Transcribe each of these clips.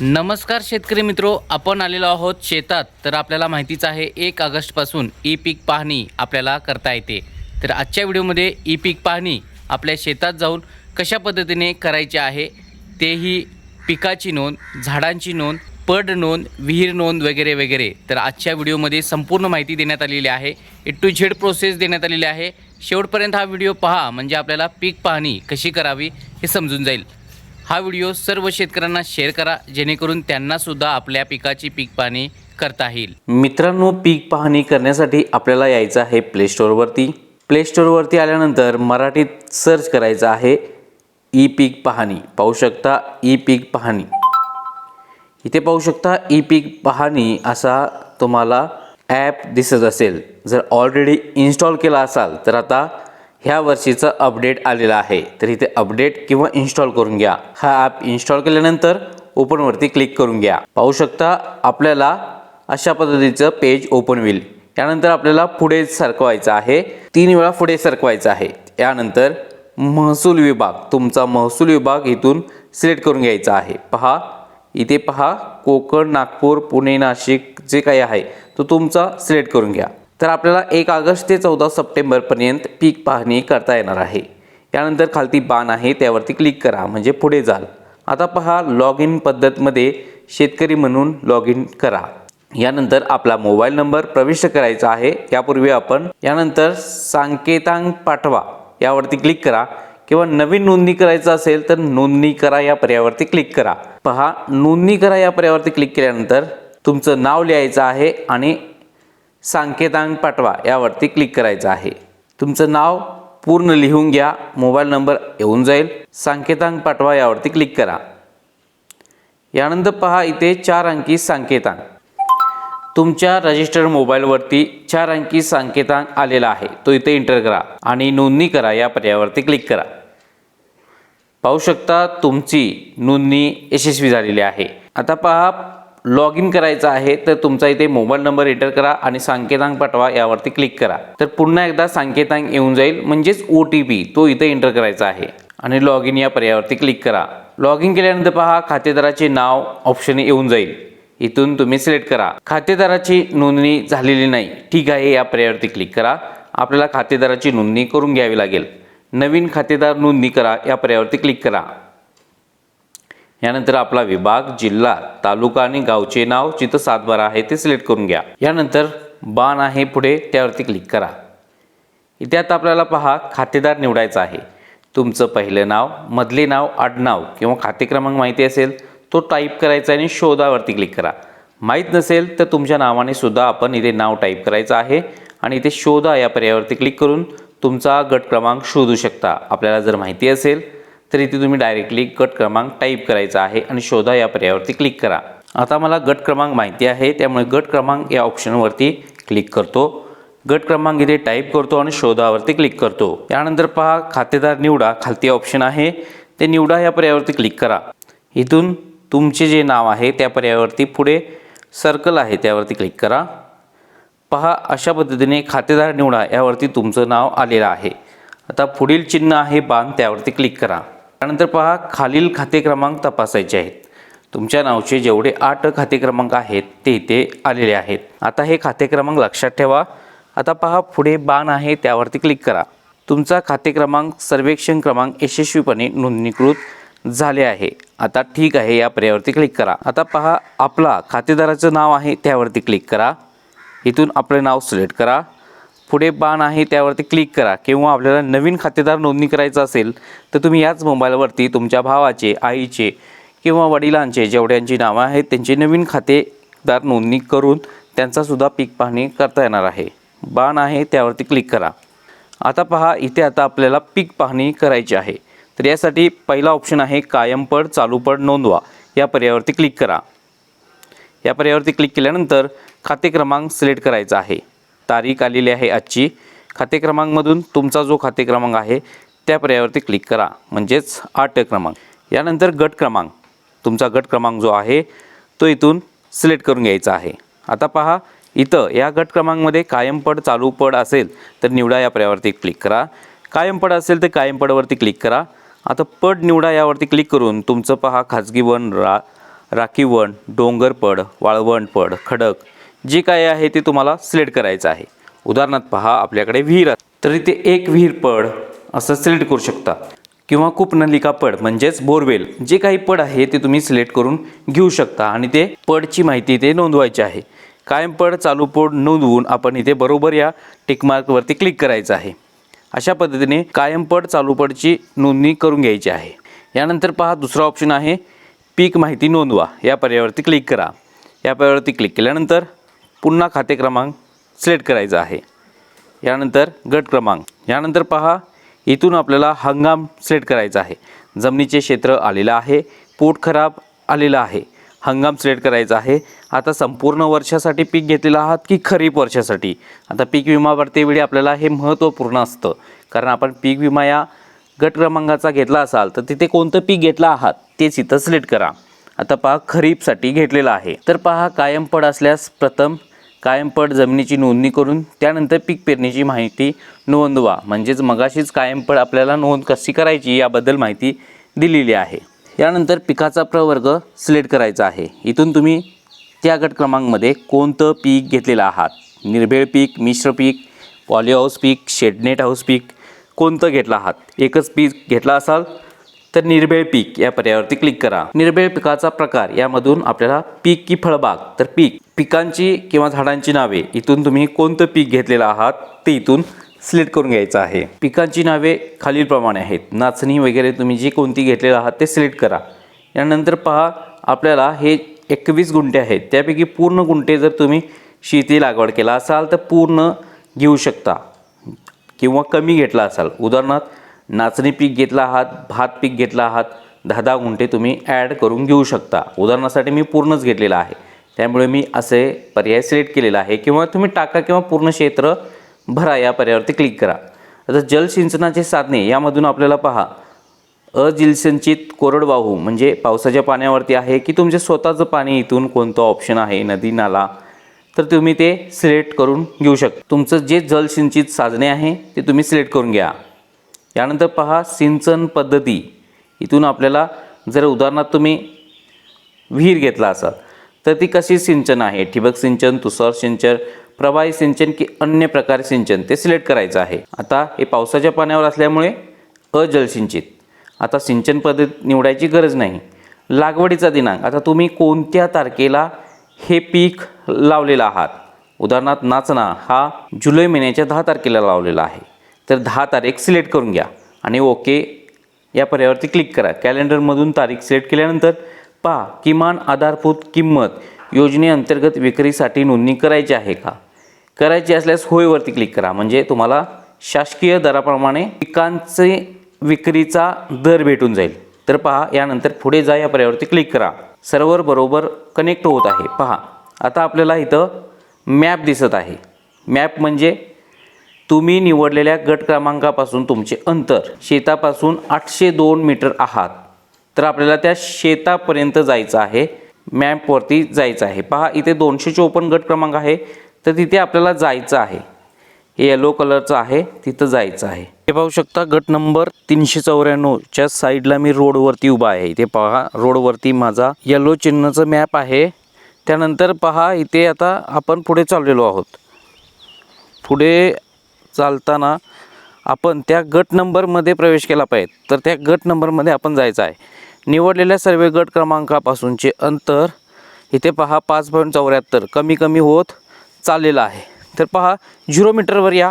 नमस्कार शेतकरी मित्रो आपण आलेलो आहोत शेतात. तर आपल्याला माहितीच आहे एक ऑगस्टपासून ई पीक पाहणी आपल्याला करता येते. तर आजच्या व्हिडिओमध्ये ई पीक पाहणी आपल्या शेतात जाऊन कशा पद्धतीने करायची आहे तेही पिकाची नोंद झाडांची नोंद पड नोंद विहीर नोंद वगैरे वगैरे. तर आजच्या व्हिडिओमध्ये संपूर्ण माहिती देण्यात आलेली आहे ए टू झेड प्रोसेस देण्यात आलेली आहे. शेवटपर्यंत हा व्हिडिओ पहा म्हणजे आपल्याला पीक पाहणी कशी करावी हे समजून जाईल. हा व्हिडिओ सर्व शेतकऱ्यांना शेअर करा जेणेकरून त्यांना सुद्धा आपल्या पिकाची पीक पाहणी करता येईल. मित्रांनो पीक पाहणी करण्यासाठी आपल्याला यायचं आहे प्ले स्टोअरवरती प्ले स्टोअरवरती आल्यानंतर मराठीत सर्च करायचं आहे ई पीक पाहणी. पाहू शकता ई पीक पाहणी. इथे पाहू शकता ई पीक पाहणी असा तुम्हाला ॲप दिसत असेल. जर ऑलरेडी इन्स्टॉल केला असाल तर आता ह्या वर्षीचं अपडेट आलेलं आहे. तर इथे अपडेट किंवा इन्स्टॉल करून घ्या. हा ॲप इन्स्टॉल केल्यानंतर ओपनवरती क्लिक करून घ्या. पाहू शकता आपल्याला अशा पद्धतीचं पेज ओपन होईल. यानंतर आपल्याला पुढे सरकवायचं आहे. तीन वेळा पुढे सरकवायचं आहे. यानंतर महसूल विभाग तुमचा महसूल विभाग इथून सिलेक्ट करून घ्यायचा आहे. पहा इथे पहा कोकण नागपूर पुणे नाशिक जे काही आहे तो तुमचा सिलेक्ट करून घ्या. तर आपल्याला एक ऑगस्ट ते चौदा सप्टेंबरपर्यंत पीक पाहणी करता येणार आहे. यानंतर खालती बाण आहे त्यावरती क्लिक करा म्हणजे पुढे जाल. आता पहा लॉग इन पद्धतमध्ये शेतकरी म्हणून लॉग इन करा. यानंतर आपला मोबाईल नंबर प्रविष्ट करायचा आहे यापूर्वी आपण यानंतर सांकेतांक पाठवा यावरती क्लिक करा. किंवा नवीन नोंदणी करायचं असेल तर नोंदणी करा या पर्यायावरती क्लिक करा. पहा नोंदणी करा या पर्यायावरती क्लिक केल्यानंतर तुमचं नाव लिहायचं आहे आणि सांकेतांक पाठवा यावरती क्लिक करायचं आहे. तुमचं नाव पूर्ण लिहून घ्या मोबाईल नंबर येऊन जाईल. सांकेतांक पाठवा यावरती क्लिक करा. यानंतर पहा इथे चार अंकी सांकेतांक. तुमच्या रजिस्टर्ड मोबाईलवरती चार अंकी सांकेतांक आलेला आहे. तो इथे एंटर करा आणि नोंदणी करा या पर्यायावरती क्लिक करा. पाहू शकता तुमची नोंदणी यशस्वी झालेली आहे. आता पहा लॉग इन करायचं आहे तर तुमचा इथे मोबाईल नंबर एंटर करा आणि सांकेतांक पाठवा यावरती क्लिक करा. तर पुन्हा एकदा सांकेतांक येऊन जाईल म्हणजेच ओ टी पी तो इथे एंटर करायचा आहे. आणि लॉग इन या पर्यायावरती क्लिक करा. लॉग इन केल्यानंतर पहा खातेदाराचे नाव ऑप्शन येऊन जाईल. इथून तुम्ही सिलेक्ट करा. खातेदाराची नोंदणी झालेली नाही. ठीक आहे या पर्यायावरती क्लिक करा. आपल्याला खातेदाराची नोंदणी करून घ्यावी लागेल. नवीन खातेदार नोंदणी करा या पर्यायावरती क्लिक करा. यानंतर आपला विभाग जिल्हा तालुका आणि गावचे नाव जिथं सातबारा आहे ते सिलेक्ट करून घ्या. यानंतर बाण आहे पुढे त्यावरती क्लिक करा. इथे आता आपल्याला पहा खातेदार निवडायचा आहे. तुमचं पहिलं नाव मधले नाव आडनाव किंवा खाते क्रमांक माहिती असेल तो टाईप करायचा आणि शोधावरती क्लिक करा. माहीत नसेल तर तुमच्या नावाने सुद्धा आपण इथे नाव टाईप करायचं आहे आणि इथे शोधा या पर्यायावरती क्लिक करून तुमचा गट क्रमांक शोधू शकता. आपल्याला जर माहिती असेल तर इथे तुम्ही डायरेक्टली गट क्रमांक टाईप करायचा आहे आणि शोधा या पर्यायावरती क्लिक करा. आता मला गट क्रमांक माहिती आहे त्यामुळे गट क्रमांक या ऑप्शनवरती क्लिक करतो. गट क्रमांक इथे टाईप करतो आणि शोधावरती क्लिक करतो. यानंतर पहा खातेदार निवडा खालती ऑप्शन आहे. ते निवडा या पर्यायावरती क्लिक करा. इथून तुमचे जे नाव आहे त्या पर्यायावरती पुढे सर्कल आहे त्यावरती क्लिक करा. पहा अशा पद्धतीने खातेदार निवडा यावरती तुमचं नाव आलेलं आहे. आता पुढील चिन्ह आहे बाण त्यावरती क्लिक करा. त्यानंतर पहा खालील खाते क्रमांक तपासायचे आहेत. तुमच्या नावचे जेवढे आठ खाते क्रमांक आहेत ते इथे आलेले आहेत. आता हे खाते क्रमांक लक्षात ठेवा. आता पहा पुढे बाण आहे त्यावरती क्लिक करा. तुमचा खाते क्रमांक सर्वेक्षण क्रमांक यशस्वीपणे नोंदणीकृत झाले आहे. आता ठीक आहे या पर्यायावरती क्लिक करा. आता पहा आपला खातेदाराचं नाव आहे त्यावरती क्लिक करा. इथून आपले नाव सिलेक्ट करा. पुढे बाण आहे त्यावरती क्लिक करा. किंवा आपल्याला नवीन खातेदार नोंदणी करायचं असेल तर तुम्ही याच मोबाईलवरती तुमच्या भावाचे आईचे किंवा वडिलांचे जेवढ्यांची नावं आहेत त्यांची नवीन खातेदार नोंदणी करून त्यांचासुद्धा पीक पाहणी करता येणार आहे. बाण आहे त्यावरती क्लिक करा. आता पहा इथे आता आपल्याला पीक पाहणी करायची आहे. तर यासाठी पहिला ऑप्शन आहे कायमपड चालूपड नोंदवा. या पर्यायावरती क्लिक करा. या पर्यायावरती क्लिक केल्यानंतर खाते क्रमांक सिलेक्ट करायचा आहे. तारीख आलेली आहे आजची. खाते क्रमांकमधून तुमचा जो खाते क्रमांक आहे त्या पर्यायावरती क्लिक करा. म्हणजेच आठ क्रमांक. यानंतर गट क्रमांक. तुमचा गट क्रमांक जो आहे तो इथून सिलेक्ट करून घ्यायचा आहे. आता पहा इथं या गट क्रमांकमध्ये कायमपड चालू पड असेल तर निवडा या पर्यायावरती क्लिक करा. कायमपड असेल तर कायमपडवरती क्लिक करा. आता पड निवडा यावरती क्लिक करून तुमचं पहा खाजगी वन रा राखीवण डोंगरपड वाळवणपड खडक जे काय आहे ते तुम्हाला सिलेक्ट करायचं आहे. उदाहरणार्थ पहा आपल्याकडे विहीर तर इथे एक विहीर पड असं सिलेक्ट करू शकता. किंवा कूपनलिका पड म्हणजेच बोरवेल. जे काही पड आहे ते तुम्ही सिलेक्ट करून घेऊ शकता आणि ते पडची माहिती इथे नोंदवायची आहे. कायम पड चालू पड नोंदवून आपण इथे बरोबर या टिकमार्कवरती क्लिक करायचं आहे. अशा पद्धतीने कायम पड चालू पडची नोंदणी करून घ्यायची आहे. यानंतर पहा दुसरा ऑप्शन आहे पीक माहिती नोंदवा. या पर्यायावरती क्लिक करा. या पर्यायावरती क्लिक केल्यानंतर पुन्हा खाते क्रमांक सिलेक्ट करायचा आहे. यानंतर गट क्रमांक. यानंतर पहा इथून आपल्याला हंगाम सिलेक्ट करायचा आहे. जमिनीचे क्षेत्र आलेलं आहे पोट खराब आलेलं आहे. हंगाम सिलेक्ट करायचा आहे. आता संपूर्ण वर्षासाठी पीक घेतलेलं आहात की खरीप वर्षासाठी? आता पीक विमा भरतेवेळी आपल्याला हे महत्त्वपूर्ण असतं. कारण आपण पीक विमा या गट क्रमांकाचा घेतला असाल तर तिथे कोणतं पीक घेतलं आहात तेच इथं सिलेक्ट करा. आता पहा खरीपसाठी घेतलेलं आहे. तर पहा कायम पड असल्यास प्रथम कायमपट जमिनीची नोंदणी करून त्यानंतर पीक पेरणीची माहिती नोंदवा. म्हणजेच मगाशीच कायमपट आपल्याला नोंद कशी करायची याबद्दल माहिती दिलेली आहे. यानंतर पिकाचा प्रवर्ग सिलेक्ट करायचा आहे. इथून तुम्ही त्या गट क्रमांकमध्ये कोणतं पीक घेतलेलं आहात? निर्भेळ पीक मिश्र पीक पॉली हाऊस पीक शेडनेट हाऊस पीक कोणतं घेतलं आहात? एकच पीक घेतला असाल तर निर्भेळ पीक या पर्यायावरती क्लिक करा. निर्भेळ पिकाचा प्रकार यामधून आपल्याला पीक की फळबाग तर पीक पिकांची किंवा झाडांची नावे इथून तुम्ही कोणतं पीक घेतलेलं आहात ते इथून सिलेक्ट करून घ्यायचं आहे. पिकांची नावे खालीलप्रमाणे आहेत. नाचणी वगैरे तुम्ही जी कोणती घेतलेलं आहात ते सिलेक्ट करा. यानंतर पहा आपल्याला हे एकवीस गुंठे आहेत. त्यापैकी पूर्ण गुंठे जर तुम्ही शेती लागवड केला असाल तर पूर्ण घेऊ शकता किंवा कमी घेतला असाल. उदाहरणार्थ नाचणी पीक घेतला आहात भात पीक घेतला आहात दहा दहा गुंठे तुम्ही ॲड करून घेऊ शकता. उदाहरणासाठी मी पूर्णच घेतलेलं आहे. त्यामुळे मी असे पर्याय सिलेक्ट केलेला आहे किंवा तुम्ही टाका किंवा पूर्ण क्षेत्र भरा या पर्यायावरती क्लिक करा. आता जलसिंचनाचे साधने यामधून आपल्याला पहा. अजलसिंचित कोरडवाहू म्हणजे पावसाच्या पाण्यावरती आहे की तुमचे स्वतःचं पाणी इथून कोणतं ऑप्शन आहे नदी नाला तर तुम्ही ते सिलेक्ट करून घेऊ शकता. तुमचं जे जलसिंचित साधने आहे ते तुम्ही सिलेक्ट करून घ्या. यानंतर पहा सिंचन पद्धती. इथून आपल्याला जर उदाहरणार्थ तुम्ही विहीर घेतला असाल तर ती कशी सिंचन आहे? ठिबक सिंचन तुषार सिंचन प्रवाही सिंचन की अन्य प्रकारे सिंचन ते सिलेक्ट करायचं आहे. आता हे पावसाच्या पाण्यावर असल्यामुळे अजलसिंचित. आता सिंचन पद्धत निवडायची गरज नाही. लागवडीचा दिनांक. आता तुम्ही कोणत्या तारखेला हे पीक लावलेलं आहात? उदाहरणार्थ नाचणा हा जुलै महिन्याच्या दहा तारखेला लावलेला आहे. तर दहा तारीख सिलेक्ट करून घ्या. आणि ओके या पर्यायावरती क्लिक करा. कॅलेंडरमधून तारीख सिलेक्ट केल्यानंतर पहा किमान आधारभूत किंमत योजनेअंतर्गत विक्रीसाठी नोंदणी करायची आहे का? करायची असल्यास होयवरती क्लिक करा. म्हणजे तुम्हाला शासकीय दराप्रमाणे पिकांचे विक्रीचा दर भेटून जाईल. तर पहा यानंतर पुढे जा या पर्यायावरती क्लिक करा. सर्व्हर बरोबर कनेक्ट होत आहे. पहा आता आपल्याला इथं मॅप दिसत आहे. मॅप म्हणजे तुम्ही निवडलेल्या गट क्रमांकापासून तुमचे अंतर शेतापासून आठशे दोन मीटर आहात. तर आपल्याला त्या शेतापर्यंत जायचं आहे. मॅपवरती जायचं आहे. पहा इथे दोनशे चोपन्न गट क्रमांक आहे. तर तिथे आपल्याला जायचं आहे. हे येलो कलरचं आहे. तिथं जायचं आहे. हे पाहू शकता गट नंबर तीनशे चौऱ्याण्णवच्या साईडला मी रोडवरती उभा आहे. इथे पहा रोडवरती माझा येलो चिन्हचं मॅप आहे. त्यानंतर पहा इथे आता आपण पुढे चाललेलो आहोत. पुढे चालताना आपण त्या गट नंबरमध्ये प्रवेश केला पाहिजे. तर त्या गट नंबरमध्ये आपण जायचं आहे. निवडलेल्या सर्व गट क्रमांकापासूनचे अंतर इथे पहा पाच पॉईंट चौऱ्याहत्तर. कमी कमी होत चाललेलं आहे. तर पहा झिरो मीटरवर या.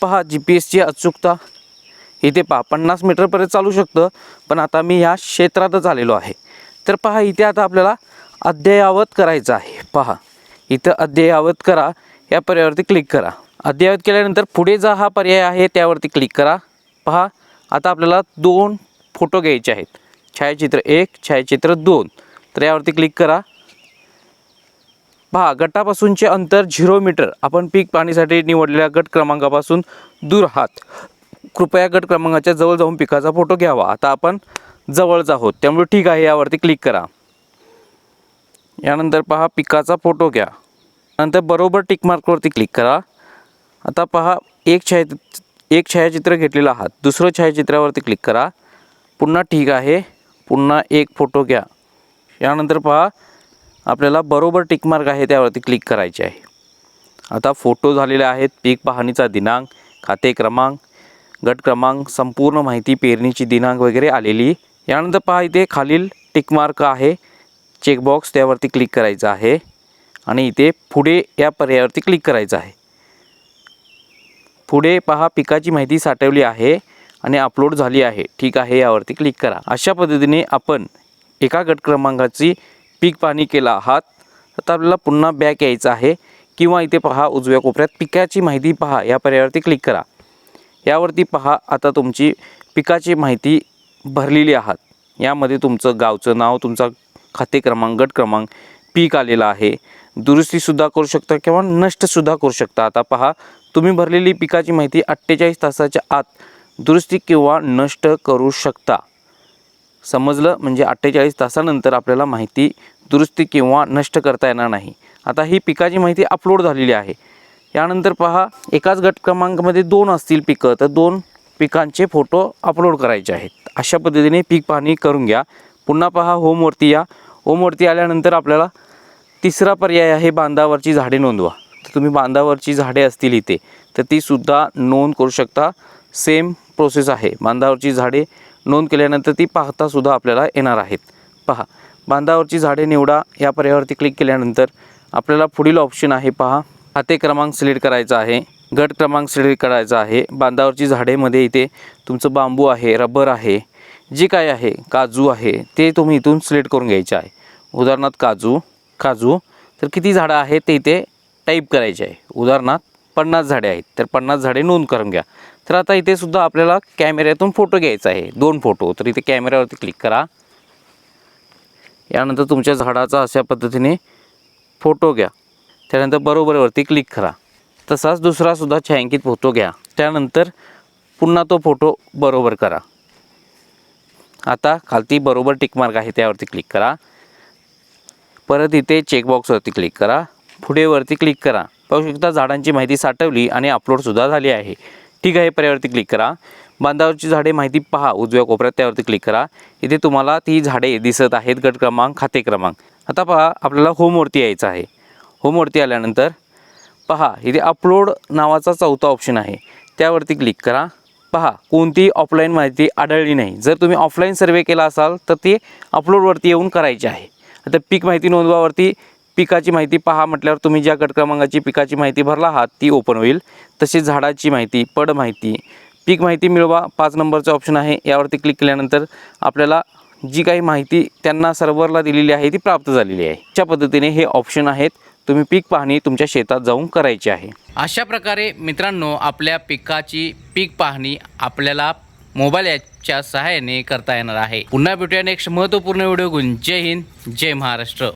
पहा जी पी एसची अचूकता. इथे पहा पन्नास मीटरपर्यंत चालू शकतं पण आता मी ह्या क्षेत्रातच आलेलो आहे. तर पहा इथे आता आपल्याला अद्ययावत करायचं आहे. पहा इथं अद्ययावत करा. या पर्यायावरती क्लिक करा. अद्ययावत केल्यानंतर पुढे जा हा पर्याय आहे त्यावरती क्लिक करा. पहा आता आपल्याला दोन फोटो घ्यायचे आहेत. छायाचित्र एक छायाचित्र दोन. तर यावरती क्लिक करा. पहा गटापासूनचे अंतर झिरो मीटर. आपण पीक पाणीसाठी निवडलेल्या गट क्रमांकापासून दूर आहात. कृपया गट क्रमांकाच्या जवळ जाऊन पिकाचा फोटो घ्यावा. आता आपण जवळच आहोत. त्यामुळे ठीक आहे यावरती क्लिक करा. यानंतर पहा पिकाचा फोटो घ्या. नंतर बरोबर टिकमार्कवरती क्लिक करा. आता पहा एक छाया एक छायाचित्र घेतलेलं आहात. दुसरं छायाचित्रावरती क्लिक करा. पुन्हा ठीक आहे. पुन्हा एक फोटो घ्या. यानंतर पहा आपल्याला बरोबर टिकमार्क आहे त्यावरती क्लिक करायचे आहे. आता फोटो झालेले आहेत. पीक पाहणीचा दिनांक खाते क्रमांक गट क्रमांक संपूर्ण माहिती पेरणीची दिनांक वगैरे आलेली. यानंतर पहा इथे खालील टिकमार्क आहे. चेकबॉक्स त्यावरती क्लिक करायचं आहे. आणि इथे पुढे या पर्यायावरती क्लिक करायचं आहे. पुढे पहा पिकाची माहिती साठवली आहे आणि अपलोड झाली आहे. ठीक आहे यावरती क्लिक करा. अशा पद्धतीने आपण एका गट क्रमांकाची पीक पाहणी केला आहात. आता आपल्याला पुन्हा बॅक यायचं आहे. किंवा इथे पहा उजव्या कोपऱ्यात पिकाची माहिती पहा. या पर्यायावरती क्लिक करा. यावरती पहा आता तुमची पिकाची माहिती भरलेली आहात. यामध्ये तुमचं गावचं नाव तुमचा खाते क्रमांक गट क्रमांक पीक आलेला आहे. दुरुस्तीसुद्धा करू शकता किंवा नष्टसुद्धा करू शकता. आता पहा तुम्ही भरलेली पिकाची माहिती अठ्ठेचाळीस तासाच्या आत दुरुस्ती किंवा नष्ट करू शकता. समजलं? म्हणजे अठ्ठेचाळीस तासानंतर आपल्याला माहिती दुरुस्ती किंवा नष्ट करता येणार नाही. आता ही पिकाची माहिती अपलोड झालेली आहे. यानंतर पहा एकाच गट क्रमांकामध्ये दोन असतील पिकं तर दोन पिकांचे फोटो अपलोड करायचे आहेत. अशा पद्धतीने पीक पाहणी करून घ्या. पुन्हा पहा होमवरती या. होमवरती आल्यानंतर आपल्याला तिसरा पर्याय आहे बांधावरची झाडे नोंदवा. तर तुम्ही बांधावरची झाडे असतील इथे तर ती सुद्धा नोंद करू शकता. सेम प्रोसेस आहे. बांधावरची झाडे नोंद केल्यानंतर ती पाहता सुद्धा आपल्याला येणार आहेत. पहा बांधावरची झाडे निवडा. या पर्यायावरती क्लिक केल्यानंतर आपल्याला पुढील ऑप्शन आहे पहा. खाते क्रमांक सिलेक्ट करायचा आहे. गट क्रमांक सिलेक्ट करायचा आहे. बांधावरची झाडेमध्ये इथे तुमचं बांबू आहे रबर आहे जे काय आहे काजू आहे ते तुम्ही इथून सिलेक्ट करून घ्यायचे आहे. उदाहरणार्थ काजू. काजू. तर किती झाडं आहेत ते इथे टाईप करायचे आहे. उदाहरणार्थ पन्नास झाडे आहेत. तर पन्नास झाडे नोंद करून घ्या. तर आता इथे सुद्धा आपल्याला कॅमेऱ्यातून फोटो घ्यायचा आहे. दोन फोटो. तर इथे कॅमेऱ्यावरती क्लिक करा. यानंतर तुमच्या झाडाचा अशा पद्धतीने फोटो घ्या. त्यानंतर बरोबरवरती क्लिक करा. तसाच दुसरासुद्धा छायांकित फोटो घ्या. त्यानंतर पुन्हा तो फोटो बरोबर करा. आता खालती बरोबर टिकमार्क आहे त्यावरती क्लिक करा. परत इथे चेकबॉक्सवरती क्लिक करा. पुढेवरती क्लिक करा. पाहू शकता झाडांची माहिती साठवली आणि अपलोडसुद्धा झाली आहे. ठीक आहे पर्यावरती क्लिक करा. बांधावरची झाडे माहिती पहा. उजव्या कोपऱ्यात त्यावरती क्लिक करा. इथे तुम्हाला ती झाडे दिसत आहेत. गट क्रमांक खाते क्रमांक. आता पहा आपल्याला होमवरती यायचं आहे. होमवरती आल्यानंतर पहा इथे अपलोड नावाचा चौथा ऑप्शन आहे. त्यावरती क्लिक करा. पहा कोणतीही ऑफलाईन माहिती आढळली नाही. जर तुम्ही ऑफलाईन सर्वे केला असाल तर ते अपलोडवरती येऊन करायचे आहे. आता पीक माहिती नोंदवावरती पिकाची माहिती पहा म्हटल्यावर तुम्ही ज्या गट क्रमांकाची पिकाची माहिती भरला आहात ती ओपन होईल. तसेच झाडाची माहिती पड माहिती पीक माहिती मिळवा. पाच नंबरचं ऑप्शन आहे. यावरती क्लिक केल्यानंतर आपल्याला जी काही माहिती त्यांना सर्व्हरला दिलेली आहे ती प्राप्त झालेली आहे. अशा पद्धतीने हे ऑप्शन आहेत तुम्ही पीक पाहणी तुमच्या शेतात जाऊन करायची आहे. अशा प्रकारे मित्रांनो आपल्या पिकाची पीक पाहणी आपल्याला मोबाईल ॲपच्या सहाय्याने करता येणार आहे. पुन्हा भेटूया नेक्स्ट महत्त्वपूर्ण व्हिडिओ घेऊन. जय हिंद जय महाराष्ट्र.